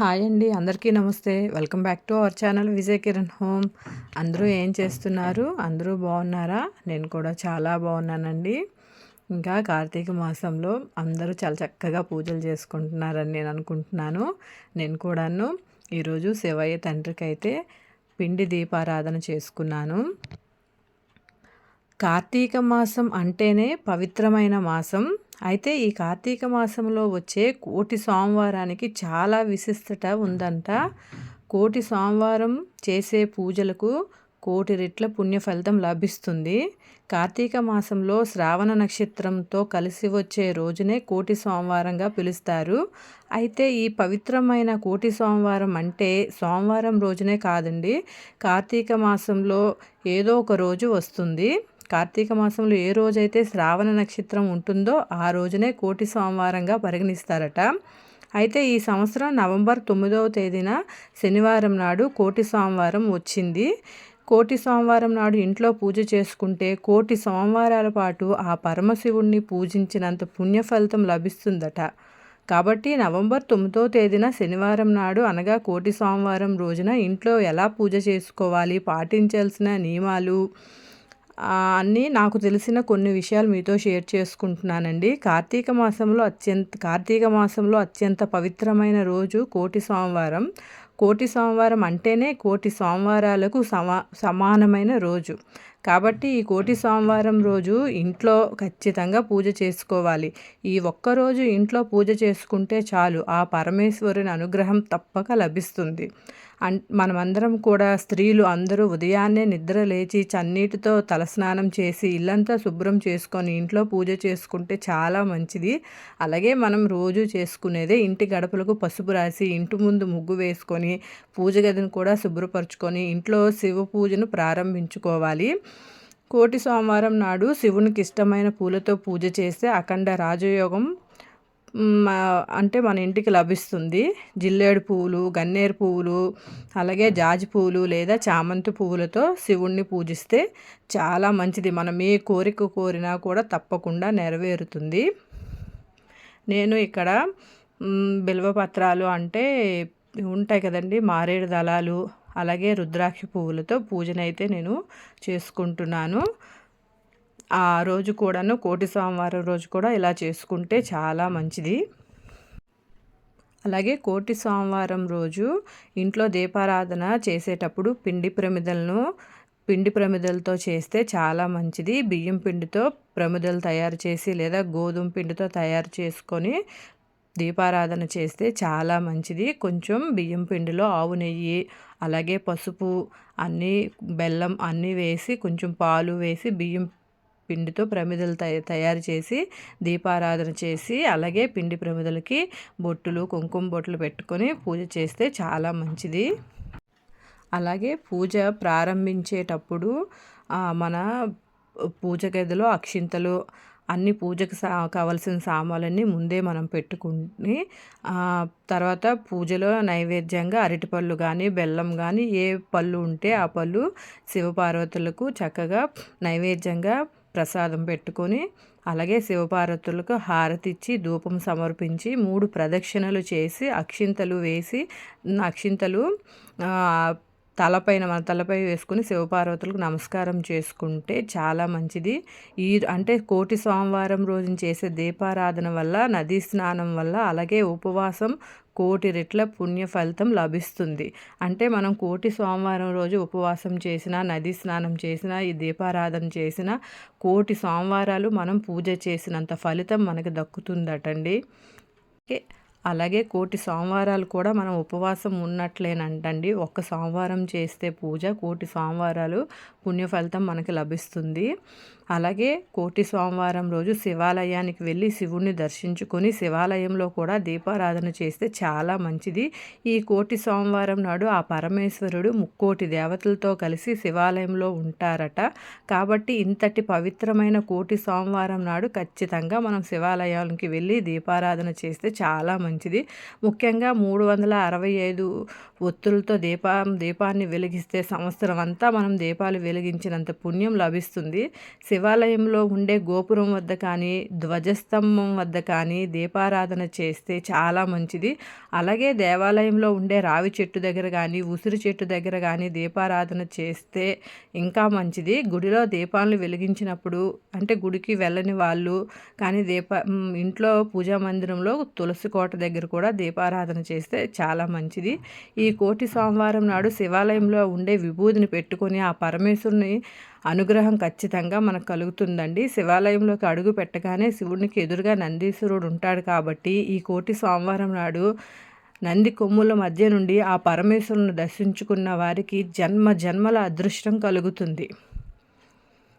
Hi అండి. అందరికీ నమస్తే. Welcome back to our channel Vijay Kiran home. అందరూ ఏం చేస్తున్నారు? అందరూ బాగున్నారా? నేను కూడా చాలా బాగున్నానండి. ఇంకా కార్తీక మాసంలో అందరూ చాలా చక్కగా పూజలు చేసుకుంటున్నారని నేను అనుకుంటున్నాను. నేను కూడాను ఈరోజు శివయ్య తండ్రికి అయితే పిండి దీపారాధన చేసుకున్నాను. కార్తీక మాసం అంటేనే పవిత్రమైన మాసం. అయితే ఈ కార్తీక మాసంలో వచ్చే కోటి సోమవారానికి చాలా విశిష్టత ఉందంట. కోటి సోమవారం చేసే పూజలకు కోటి రెట్ల పుణ్య ఫలితం లభిస్తుంది. కార్తీక మాసంలో శ్రావణ నక్షత్రంతో కలిసి వచ్చే రోజునే కోటి సోమవారంగా పిలుస్తారు. అయితే ఈ పవిత్రమైన కోటి సోమవారం అంటే సోమవారం రోజునే కాదండి కార్తీక మాసంలో ఏదో ఒక రోజు వస్తుంది. కార్తీక మాసంలో ఏ రోజైతే శ్రావణ నక్షత్రం ఉంటుందో ఆ రోజునే కోటి సోమవారంగా పరిగణిస్తారట. అయితే ఈ సంవత్సరం నవంబర్ తొమ్మిదవ తేదీన శనివారం నాడు కోటి సోమవారం వచ్చింది. కోటి సోమవారం నాడు ఇంట్లో పూజ చేసుకుంటే కోటి సోమవారాల పాటు ఆ పరమశివుణ్ణి పూజించినంత పుణ్య ఫలితం లభిస్తుందట. కాబట్టి నవంబర్ తొమ్మిదో తేదీన శనివారం నాడు అనగా కోటి సోమవారం రోజున ఇంట్లో ఎలా పూజ చేసుకోవాలి పాటించాల్సిన నియమాలు అన్నీ నాకు తెలిసిన కొన్ని విషయాలు మీతో షేర్ చేసుకుంటున్నానండి. కార్తీక మాసంలో అత్యంత కార్తీక మాసంలో అత్యంత పవిత్రమైన రోజు కోటి సోమవారం. కోటి సోమవారం అంటేనే కోటి సోమవారాలకు సమా సమానమైన రోజు. కాబట్టి ఈ కోటి సోమవారం రోజు ఇంట్లో ఖచ్చితంగా పూజ చేసుకోవాలి. ఈ ఒక్కరోజు ఇంట్లో పూజ చేసుకుంటే చాలు. ఆ పరమేశ్వరుని అనుగ్రహం తప్పక లభిస్తుంది. అన్ మనమందరం కూడా స్త్రీలు అందరూ ఉదయాన్నే నిద్ర లేచి చన్నీటితో తలస్నానం చేసి ఇల్లంతా శుభ్రం చేసుకొని ఇంట్లో పూజ చేసుకుంటే చాలా మంచిది. అలాగే మనం రోజు చేసుకునేదే ఇంటి గడపలకు పసుపు రాసి ఇంటి ముందు ముగ్గు వేసుకొని పూజ గదిని కూడా శుభ్రపరచుకొని ఇంట్లో శివ పూజను ప్రారంభించుకోవాలి. కోటి సోమవారం నాడు శివునికి ఇష్టమైన పూలతో పూజ చేస్తే అఖండ రాజయోగం అంటే మన ఇంటికి లభిస్తుంది. జిల్లేడు పువ్వులు గన్నేరు పువ్వులు అలాగే జాజి పువ్వులు లేదా చామంతి పువ్వులతో శివుణ్ణి పూజిస్తే చాలా మంచిది. మనం ఏ కోరిక కోరినా కూడా తప్పకుండా నెరవేరుతుంది. నేను ఇక్కడ బిల్వపత్రాలు అంటే ఉంటాయి కదండి. మారేడు దళాలు అలాగే రుద్రాక్ష పువ్వులతో పూజనైతే నేను చేసుకుంటున్నాను. ఆ రోజు కూడాను కోటి సోమవారం రోజు కూడా ఇలా చేసుకుంటే చాలా మంచిది. అలాగే కోటి సోమవారం రోజు ఇంట్లో దీపారాధన చేసేటప్పుడు పిండి ప్రమిదలను పిండి ప్రమిదలతో చేస్తే చాలా మంచిది. బియ్యం పిండితో ప్రమిదలు తయారు చేసి లేదా గోధుమ పిండితో తయారు చేసుకొని దీపారాధన చేస్తే చాలా మంచిది. కొంచెం బియ్యం పిండిలో ఆవు నెయ్యి అలాగే పసుపు అన్నీ బెల్లం అన్నీ వేసి కొంచెం పాలు వేసి బియ్యం పిండితో ప్రమిదలు తయారు చేసి దీపారాధన చేసి అలాగే పిండి ప్రమిదలకి బొట్టులు కుంకుమ బొట్లు పెట్టుకొని పూజ చేస్తే చాలా మంచిది. అలాగే పూజ ప్రారంభించేటప్పుడు మన పూజ గదిలో అక్షింతలు అన్ని పూజకు సా కావలసిన సామాన్లన్నీ ముందే మనం పెట్టుకుని తర్వాత పూజలో నైవేద్యంగా అరటిపళ్ళు కానీ బెల్లం కానీ ఏ పళ్ళు ఉంటే ఆ పళ్ళు శివపార్వతులకు చక్కగా నైవేద్యంగా ప్రసాదం పెట్టుకొని అలాగే శివపార్వతులకు హారతి ఇచ్చి ధూపం సమర్పించి మూడు ప్రదక్షిణలు చేసి అక్షింతలు వేసి అక్షింతలు తలపైన మన తలపై వేసుకుని శివపార్వతులకు నమస్కారం చేసుకుంటే చాలా మంచిది. ఈ అంటే కోటి సోమవారం రోజున చేసే దీపారాధన వల్ల నదీ స్నానం వల్ల అలాగే ఉపవాసం కోటి రెట్ల పుణ్య ఫలితం లభిస్తుంది. అంటే మనం కోటి సోమవారం రోజు ఉపవాసం చేసినా నది స్నానం చేసినా ఈ దీపారాధన చేసినా కోటి సోమవారాలు మనం పూజ చేసినంత ఫలితం మనకు దక్కుతుందటండి. అలాగే కోటి సోమవారాలు కూడా మనం ఉపవాసం ఉన్నట్లేనంటండి. ఒక్క సోమవారం చేస్తే పూజ కోటి సోమవారాలు పుణ్య ఫలితం మనకి లభిస్తుంది. అలాగే కోటి సోమవారం రోజు శివాలయానికి వెళ్ళి శివుణ్ణి దర్శించుకొని శివాలయంలో కూడా దీపారాధన చేస్తే చాలా మంచిది. ఈ కోటి సోమవారం నాడు ఆ పరమేశ్వరుడు ముక్కోటి దేవతలతో కలిసి శివాలయంలో ఉంటారట. కాబట్టి ఇంతటి పవిత్రమైన కోటి సోమవారం నాడు ఖచ్చితంగా మనం శివాలయానికి వెళ్ళి దీపారాధన చేస్తే చాలా మంచిది. మంచిది. ముఖ్యంగా మూడు వందల అరవై ఐదు ఒత్తులతో దీపా దీపాన్ని వెలిగిస్తే సంవత్సరం అంతా మనం దీపాలు వెలిగించినంత పుణ్యం లభిస్తుంది. శివాలయంలో ఉండే గోపురం వద్ద కానీ ధ్వజస్తంభం వద్ద కానీ దీపారాధన చేస్తే చాలా మంచిది. అలాగే దేవాలయంలో ఉండే రావి చెట్టు దగ్గర కానీ ఉసిరి చెట్టు దగ్గర కానీ దీపారాధన చేస్తే ఇంకా మంచిది. గుడిలో దీపాలను వెలిగించినప్పుడు అంటే గుడికి వెళ్ళని వాళ్ళు కానీ దీప ఇంట్లో పూజా మందిరంలో తులసి కోట దగ్గర కూడా దీపారాధన చేస్తే చాలా మంచిది. ఈ కోటి సోమవారం నాడు శివాలయంలో ఉండే విభూతిని పెట్టుకొని ఆ పరమేశ్వరుని అనుగ్రహం ఖచ్చితంగా మనకు కలుగుతుందండి. శివాలయంలోకి అడుగు పెట్టగానే శివుడికి ఎదురుగా నందీశ్వరుడు ఉంటాడు కాబట్టి ఈ కోటి సోమవారం నాడు నంది కొమ్ముల మధ్య నుండి ఆ పరమేశ్వరుని దర్శించుకున్న వారికి జన్మ జన్మల అదృష్టం కలుగుతుంది.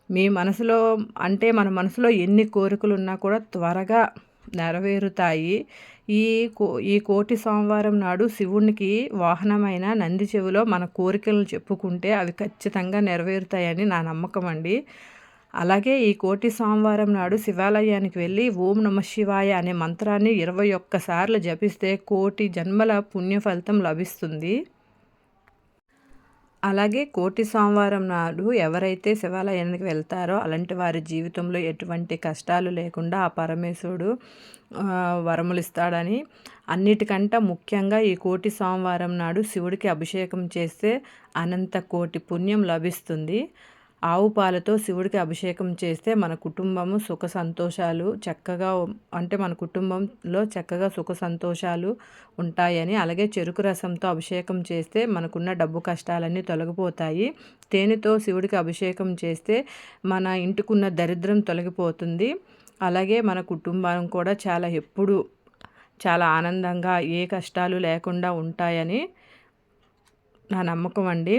మీ మనసులో అంటే మన మనసులో ఎన్ని కోరికలు ఉన్నా కూడా త్వరగా నెరవేరుతాయి. ఈ కో ఈ కోటి సోమవారం నాడు శివునికి వాహనమైన నంది చెవిలో మన కోరికలను చెప్పుకుంటే అవి ఖచ్చితంగా నెరవేరుతాయని నా నమ్మకం అండి. అలాగే ఈ కోటి సోమవారం నాడు శివాలయానికి వెళ్ళి ఓం నమ శివాయ అనే మంత్రాన్ని ఇరవై ఒక్కసార్లు జపిస్తే కోటి జన్మల పుణ్య ఫలితం లభిస్తుంది. అలాగే కోటి సోమవారం నాడు ఎవరైతే శివాలయానికి వెళ్తారో అలాంటి వారి జీవితంలో ఎటువంటి కష్టాలు లేకుండా ఆ పరమేశ్వరుడు వరములు ఇస్తాడని అన్నిటికంటే ముఖ్యంగా ఈ కోటి సోమవారం నాడు శివుడికి అభిషేకం చేస్తే అనంత కోటి పుణ్యం లభిస్తుంది. ఆవు పాలతో శివుడికి అభిషేకం చేస్తే మన కుటుంబము సుఖ సంతోషాలు చక్కగా అంటే మన కుటుంబంలో చక్కగా సుఖ సంతోషాలు ఉంటాయని అలాగే చెరుకు రసంతో అభిషేకం చేస్తే మనకున్న డబ్బు కష్టాలన్నీ తొలగిపోతాయి. తేనెతో శివుడికి అభిషేకం చేస్తే మన ఇంటికున్న దరిద్రం తొలగిపోతుంది. అలాగే మన కుటుంబం కూడా చాలా ఎప్పుడు చాలా ఆనందంగా ఏ కష్టాలు లేకుండా ఉంటాయని నా నమ్మకం అండి.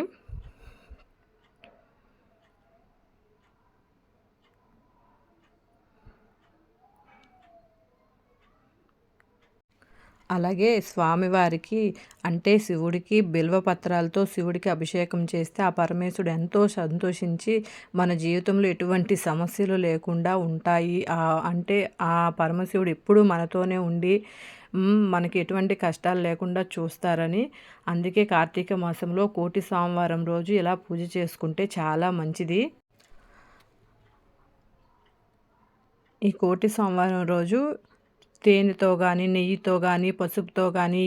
అలాగే స్వామివారికి అంటే శివుడికి బిల్వపత్రాలతో శివుడికి అభిషేకం చేస్తే ఆ పరమేశ్వరుడు ఎంతో సంతోషించి మన జీవితంలో ఎటువంటి సమస్యలు లేకుండా ఉంటాయి. అంటే ఆ పరమశివుడు ఎప్పుడూ మనతోనే ఉండి మనకి ఎటువంటి కష్టాలు లేకుండా చూస్తారని. అందుకే కార్తీక మాసంలో కోటి సోమవారం రోజు ఇలా పూజ చేసుకుంటే చాలా మంచిది. ఈ కోటి సోమవారం రోజు తేనెతో కానీ నెయ్యితో కానీ పసుపుతో కానీ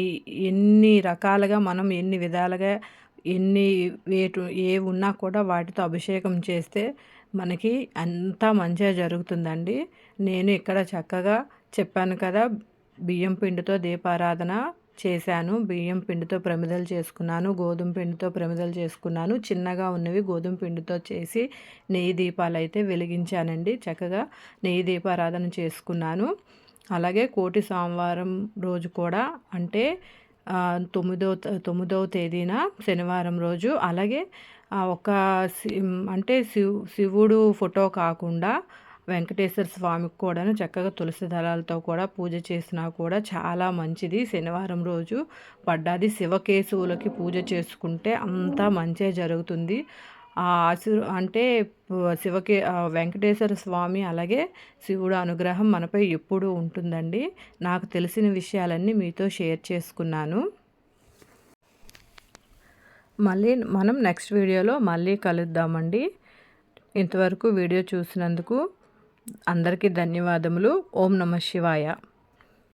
ఎన్ని రకాలుగా మనం ఎన్ని విధాలుగా ఎన్ని వేటు ఏ ఉన్నా కూడా వాటితో అభిషేకం చేస్తే మనకి అంతా మంచిగా జరుగుతుందండి. నేను ఇక్కడ చక్కగా చెప్పాను కదా బియ్యం పిండితో దీపారాధన చేశాను. బియ్యం పిండితో ప్రమిదలు చేసుకున్నాను గోధుమ పిండితో ప్రమిదలు చేసుకున్నాను. చిన్నగా ఉన్నవి గోధుమ పిండితో చేసి నెయ్యి దీపాలు అయితే వెలిగించానండి. చక్కగా నెయ్యి దీపారాధన చేసుకున్నాను. అలాగే కోటి సోమవారం రోజు కూడా అంటే తొమ్మిదో తొమ్మిదవ తేదీన శనివారం రోజు అలాగే ఒక అంటే శివు శివుడు ఫోటో కాకుండా వెంకటేశ్వర స్వామికి కూడాను చక్కగా తులసి దళాలతో కూడా పూజ చేసినా కూడా చాలా మంచిది. శనివారం రోజు పడ్డాది శివకేశవులకి పూజ చేసుకుంటే అంతా మంచిగా జరుగుతుంది. ఆశు అంటే శివకి వెంకటేశ్వర స్వామి అలాగే శివుడు అనుగ్రహం మనపై ఎప్పుడూ ఉంటుందండి. నాకు తెలిసిన విషయాలన్నీ మీతో షేర్ చేసుకున్నాను. మళ్ళీ మనం నెక్స్ట్ వీడియోలో మళ్ళీ కలుద్దామండి. ఇంతవరకు వీడియో చూసినందుకు అందరికీ ధన్యవాదములు. ఓం నమ శివాయ.